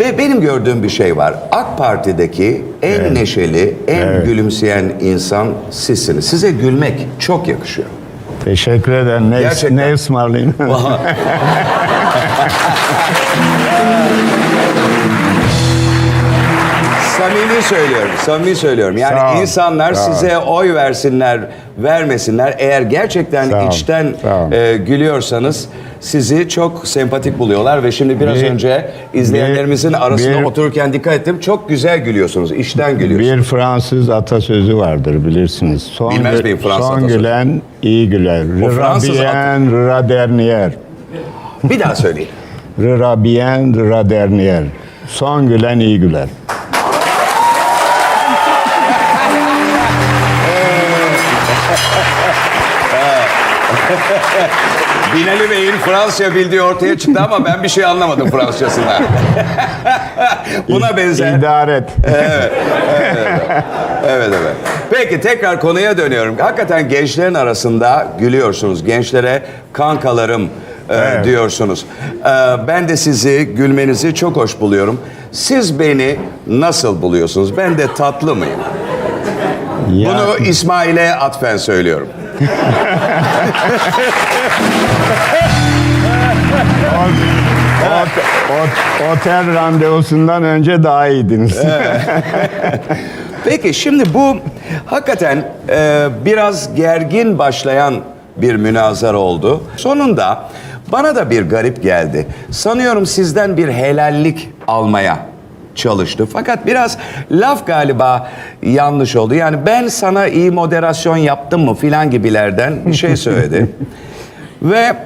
Ve benim gördüğüm bir şey var. AK Parti'deki en neşeli, en gülümseyen insan sizsiniz. Size gülmek çok yakışıyor. Teşekkür ederim. Ne, Gerçekten. ne ısmarlayayım? Samimi söylüyorum, samimi söylüyorum. Yani insanlar sağ size oy versinler, vermesinler. Eğer gerçekten içten e, gülüyorsanız sizi çok sempatik buluyorlar ve şimdi biraz Bir- önce izleyenlerimizin arasında bir- otururken dikkat ettim. Çok güzel gülüyorsunuz, içten gülüyorsunuz. Bir Fransız atasözü vardır bilirsiniz. Son, Bilmez miyim Fransız son atasözü? gülen iyi güler. Fransız bien, rıra dernier. Bir daha söyleyin. Rıra bien, rıra dernier. Son gülen iyi güler. Binali Bey'in Fransızca bildiği ortaya çıktı ama ben bir şey anlamadım Fransızcasından. Buna benzer. İdare et. Evet evet. Peki tekrar konuya dönüyorum. Hakikaten gençlerin arasında gülüyorsunuz. Gençlere kankalarım e, Evet. diyorsunuz. E, ben de sizi gülmenizi çok hoş buluyorum. Siz beni nasıl buluyorsunuz? Ben de tatlı mıyım? Ya- Bunu İsmail'e atfen söylüyorum. Ot- ot- otel randevusundan önce daha iyiydiniz. Peki şimdi bu hakikaten e, biraz gergin başlayan bir münazara oldu. Sonunda bana da bir garip geldi. Sanıyorum sizden bir helallik almaya çalıştı. Fakat biraz laf galiba yanlış oldu. Yani ben sana iyi moderasyon yaptım mı filan gibilerden bir şey söyledi. Ve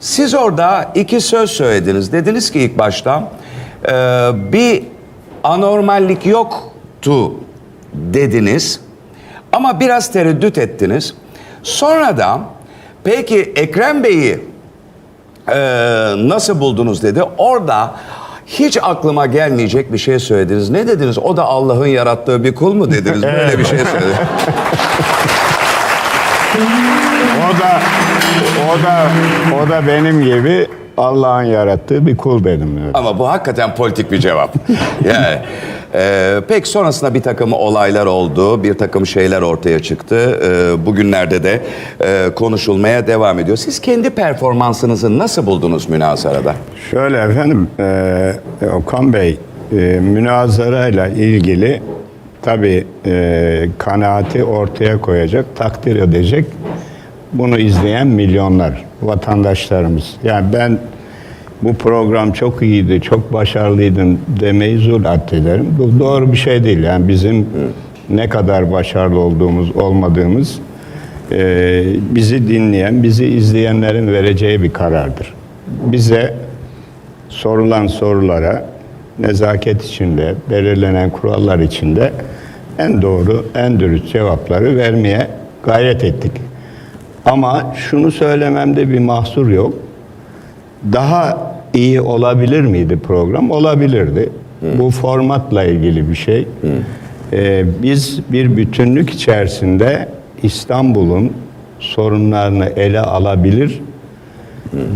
siz orada iki söz söylediniz. Dediniz ki ilk başta e, bir anormallik yoktu dediniz. Ama biraz tereddüt ettiniz. Sonra da peki Ekrem Bey'i e, nasıl buldunuz dedi. Orada hiç aklıma gelmeyecek bir şey söylediniz. Ne dediniz? O da Allah'ın yarattığı bir kul mu dediniz? Böyle bir şey söyledi. O da o da o da benim gibi Allah'ın yarattığı bir kul benim. öyle. Ama bu hakikaten politik bir cevap. Yani e, pek sonrasında bir takım olaylar oldu, bir takım şeyler ortaya çıktı. E, bugünlerde de e, konuşulmaya devam ediyor. Siz kendi performansınızı nasıl buldunuz münazarada? Şöyle efendim, e, Okan Bey, e, münazarayla ilgili tabii e, kanaati ortaya koyacak, takdir edecek. Bunu izleyen milyonlar, vatandaşlarımız. Yani ben bu program çok iyiydi, çok başarılıydın demeyi zul addederim. Bu doğru bir şey değil. Yani bizim ne kadar başarılı olduğumuz, olmadığımız e, bizi dinleyen, bizi izleyenlerin vereceği bir karardır. Bize sorulan sorulara nezaket içinde, belirlenen kurallar içinde en doğru, en dürüst cevapları vermeye gayret ettik. Ama şunu söylememde bir mahsur yok. Daha iyi olabilir miydi program? Olabilirdi. Bu formatla ilgili bir şey. Ee, biz bir bütünlük içerisinde İstanbul'un sorunlarını ele alabilir,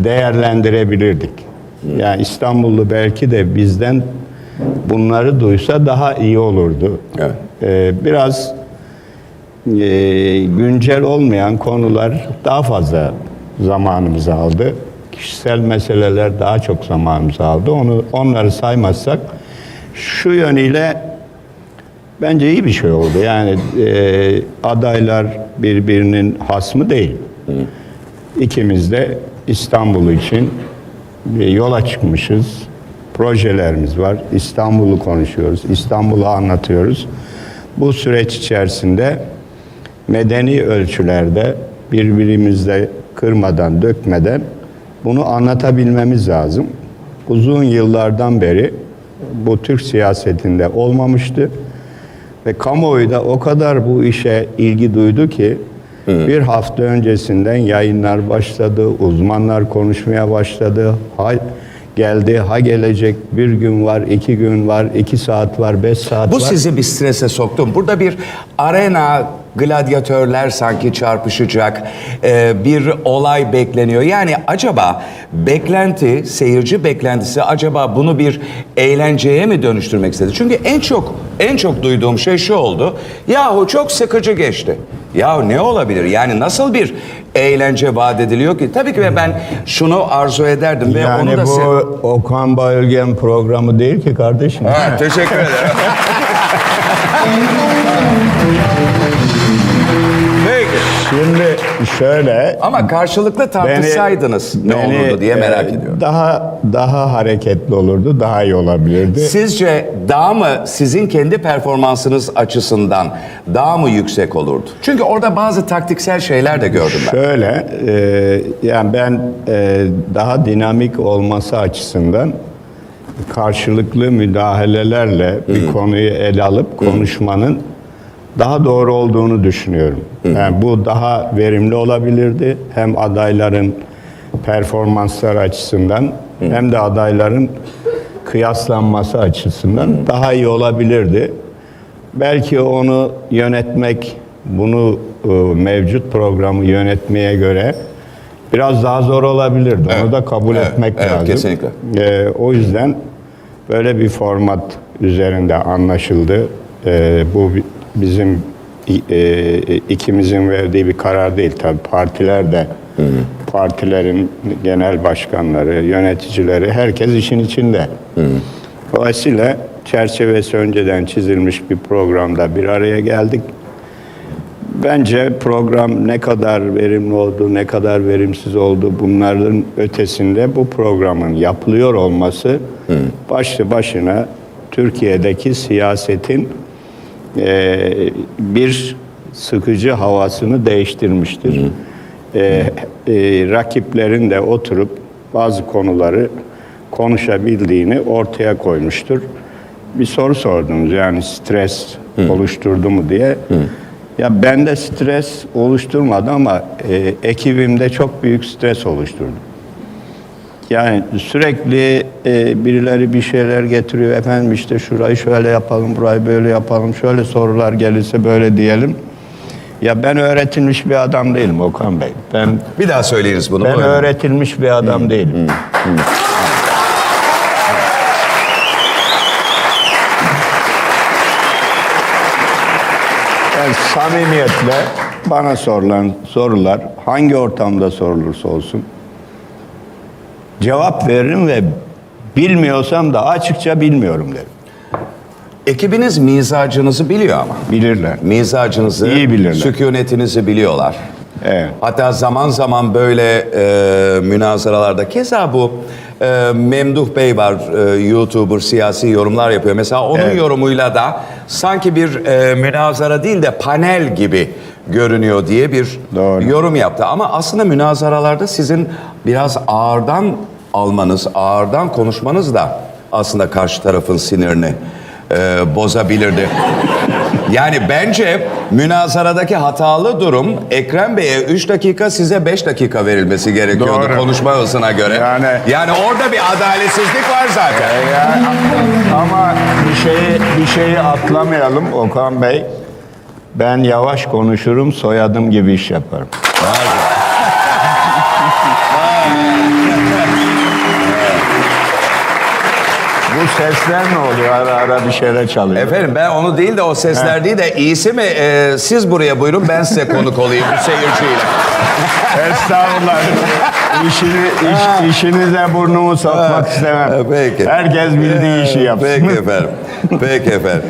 değerlendirebilirdik. Yani İstanbullu belki de bizden bunları duysa daha iyi olurdu. Evet. Ee, biraz e, güncel olmayan konular daha fazla zamanımızı aldı. Kişisel meseleler daha çok zamanımızı aldı. Onu onları saymazsak şu yönüyle bence iyi bir şey oldu. Yani e, adaylar birbirinin hasmı değil. İkimiz de İstanbul için bir yola çıkmışız. Projelerimiz var. İstanbul'u konuşuyoruz. İstanbul'u anlatıyoruz. Bu süreç içerisinde medeni ölçülerde birbirimizle kırmadan, dökmeden bunu anlatabilmemiz lazım. Uzun yıllardan beri bu Türk siyasetinde olmamıştı. Ve kamuoyu da o kadar bu işe ilgi duydu ki bir hafta öncesinden yayınlar başladı, uzmanlar konuşmaya başladı. Ha geldi, ha gelecek, bir gün var, iki gün var, iki saat var, beş saat Bu var. sizi bir strese soktu mu? Burada bir arena gladyatörler sanki çarpışacak, e, bir olay bekleniyor. Yani acaba beklenti, seyirci beklentisi acaba bunu bir eğlenceye mi dönüştürmek istedi? Çünkü en çok en çok duyduğum şey şu oldu. Yahu çok sıkıcı geçti. Ya ne olabilir? Yani nasıl bir eğlence vaat ediliyor ki? Tabii ki ve ben şunu arzu ederdim ve Yani onu da bu se- Okan Bayülgen programı değil ki kardeşim. Ha, teşekkür ederim. Şimdi şöyle Ama karşılıklı tartışsaydınız ne beni, olurdu diye merak e, ediyorum. Daha daha hareketli olurdu, daha iyi olabilirdi. Sizce daha mı sizin kendi performansınız açısından daha mı yüksek olurdu? Çünkü orada bazı taktiksel şeyler de gördüm ben. Şöyle, e, yani ben e, daha dinamik olması açısından karşılıklı müdahalelerle bir konuyu ele alıp konuşmanın daha doğru olduğunu düşünüyorum. Yani bu daha verimli olabilirdi. Hem adayların performansları açısından hem de adayların kıyaslanması açısından daha iyi olabilirdi. Belki onu yönetmek, bunu e, mevcut programı yönetmeye göre biraz daha zor olabilirdi. Onu da kabul evet, etmek evet, lazım. kesinlikle. E, o yüzden böyle bir format üzerinde anlaşıldı. E, bu bizim i- e, ikimizin verdiği bir karar değil tabii. Partiler de partilerin genel başkanları, yöneticileri herkes işin içinde. Dolayısıyla çerçevesi önceden çizilmiş bir programda bir araya geldik. Bence program ne kadar verimli oldu, ne kadar verimsiz oldu bunların ötesinde bu programın yapılıyor olması başlı başına Türkiye'deki siyasetin eee, bir sıkıcı havasını değiştirmiştir. Eee, eee, rakiplerin de oturup bazı konuları konuşabildiğini ortaya koymuştur. Bir soru sordunuz yani stres oluşturdu mu diye. Ya bende stres oluşturmadı ama e, ekibimde çok büyük stres oluşturdu. Yani sürekli e, birileri bir şeyler getiriyor. Efendim işte şurayı şöyle yapalım, burayı böyle yapalım. Şöyle sorular gelirse böyle diyelim. Ya ben öğretilmiş bir adam değilim Okan Bey. Ben Bir daha söyleyiniz bunu. ben buyurun. öğretilmiş bir adam değilim. Ben samimiyetle bana sorulan sorular hangi ortamda sorulursa olsun cevap veririm ve bilmiyorsam da açıkça bilmiyorum derim. Ekibiniz mizacınızı biliyor ama. Bilirler. Mizacınızı, İyi bilirler. sükunetinizi biliyorlar. Evet. Hatta zaman zaman böyle e, münazaralarda keza bu e, Memduh Bey var e, YouTuber siyasi yorumlar yapıyor. Mesela onun Evet. yorumuyla da sanki bir e, münazara değil de panel gibi görünüyor diye bir Doğru. yorum yaptı. Ama aslında münazaralarda sizin biraz ağırdan almanız, ağırdan konuşmanız da aslında karşı tarafın sinirini e, bozabilirdi. Yani bence münazaradaki hatalı durum Ekrem Bey'e 3 dakika size 5 dakika verilmesi gerekiyordu Doğru. konuşma hızına göre. Yani- yani orada bir adaletsizlik var zaten. Ya, ama bir şeyi bir şeyi atlamayalım Okan Bey. Ben yavaş konuşurum, soyadım gibi iş yaparım. Bu sesler ne oluyor? Ara ara bir şeyler çalıyor. Efendim ben onu değil de o sesler değil de iyisi mi e, siz buraya buyurun ben size konuk olayım bu seyirciyle. Estağfurullah. İşini, iş, işinize burnumu sokmak istemem. Peki. Herkes bildiği işi yapsın. Peki efendim. Peki efendim.